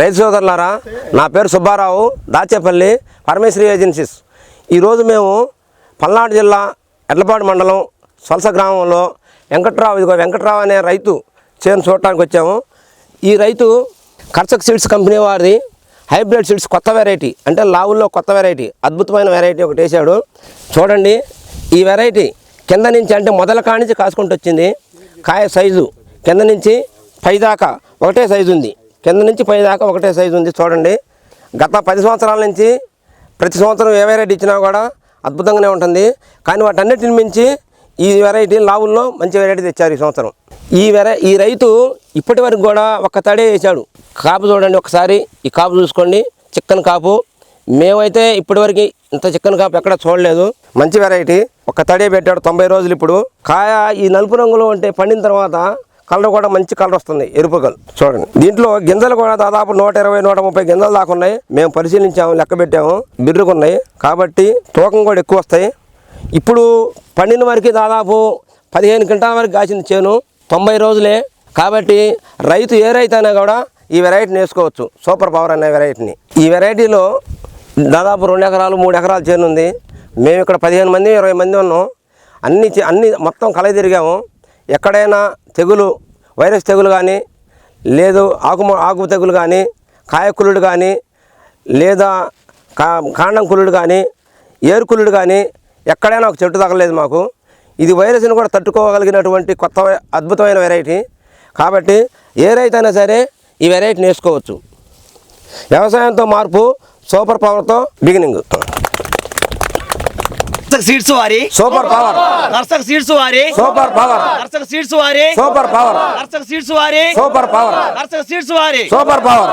రైతు సోదరులారా నా పేరు సుబ్బారావు దాచేపల్లి పరమేశ్వరి ఏజెన్సీస్. ఈరోజు మేము పల్నాడు జిల్లా ఎడ్లపాడు మండలం సొలస గ్రామంలో వెంకట్రావు ఇదిగో వెంకట్రావు అనే రైతు చేను చూడటానికి వచ్చాము. ఈ రైతు కర్చక్ సీడ్స్ కంపెనీ వారిది హైబ్రిడ్ సీడ్స్ కొత్త వెరైటీ అంటే లావుల్లో కొత్త వెరైటీ అద్భుతమైన వెరైటీ ఒకటి వేసాడు. చూడండి ఈ వెరైటీ కింద నుంచి అంటే మొదల కానించి కాసుకుంటూ వచ్చింది. కాయ సైజు కింద నుంచి పైదాకా ఒకటే సైజు ఉంది. కింద నుంచి పైదాకా ఒకటే సైజు ఉంది చూడండి. గత పది సంవత్సరాల నుంచి ప్రతి సంవత్సరం ఏ వెరైటీ ఇచ్చినా కూడా అద్భుతంగానే ఉంటుంది. కానీ వాటన్నిటిని మించి ఈ వెరైటీ లావుల్లో మంచి వెరైటీ తెచ్చారు ఈ సంవత్సరం. ఈ వెరై ఈ రైతు ఇప్పటి వరకు కూడా ఒక్క తడే వేసాడు కాపు చూడండి ఒకసారి ఈ కాపు చూసుకోండి. చిక్కన్ కాపు. మేమైతే ఇప్పటివరకు ఇంత చిక్కన్ కాపు ఎక్కడ చూడలేదు. మంచి వెరైటీ ఒక తడే పెట్టాడు తొంభై రోజులు ఇప్పుడు. కాయ ఈ నలుపు రంగులో ఉంటే పండిన తర్వాత కలర్ కూడా మంచి కలర్ వస్తుంది ఎరుపు కలర్. చూడండి. దీంట్లో గింజలు కూడా దాదాపు నూట ఇరవై నూట ముప్పై గింజలు దాకా ఉన్నాయి. మేము పరిశీలించాము లెక్క పెట్టాము బిర్రుకున్నాయి కాబట్టి తూకం కూడా ఎక్కువ వస్తాయి. ఇప్పుడు పండిన వరకు దాదాపు పదిహేను క్వింటాల వరకు కాసింది చేను తొంభై రోజులే. కాబట్టి రైతు ఏ రైతు అయినా కూడా ఈ వెరైటీని వేసుకోవచ్చు. సూపర్ పవర్ అనే వెరైటీని. ఈ వెరైటీలో దాదాపు రెండు ఎకరాలు మూడు ఎకరాలు చేను ఉంది. మేము ఇక్కడ పదిహేను మంది ఇరవై మంది ఉన్నాం. అన్ని అన్ని మొత్తం కలయి తిరిగాము. ఎక్కడైనా తెగులు వైరస్ తెగులు కానీ లేదు ఆకు ఆకు తెగులు కానీ కాయకులుడు కానీ లేదా కా కాండం కులుడు కానీ ఏరుకులుడు కానీ ఎక్కడైనా ఒక చెట్టు తగలేదు మాకు. ఇది వైరస్ని కూడా తట్టుకోగలిగినటువంటి కొత్త అద్భుతమైన వెరైటీ. కాబట్టి ఏ రైతు అయినా సరే ఈ వెరైటీని వేసుకోవచ్చు. వ్యవసాయంతో మార్పు సూపర్ పవర్తో బిగినింగ్. కర్షక సీడ్స్ వారి. Super power. కర్షక సీడ్స్ వారి. Super power. కర్షక సీడ్స్ వారి. Super power. కర్షక సీడ్స్ వారి. Super power. కర్షక సీడ్స్ వారి. Super power.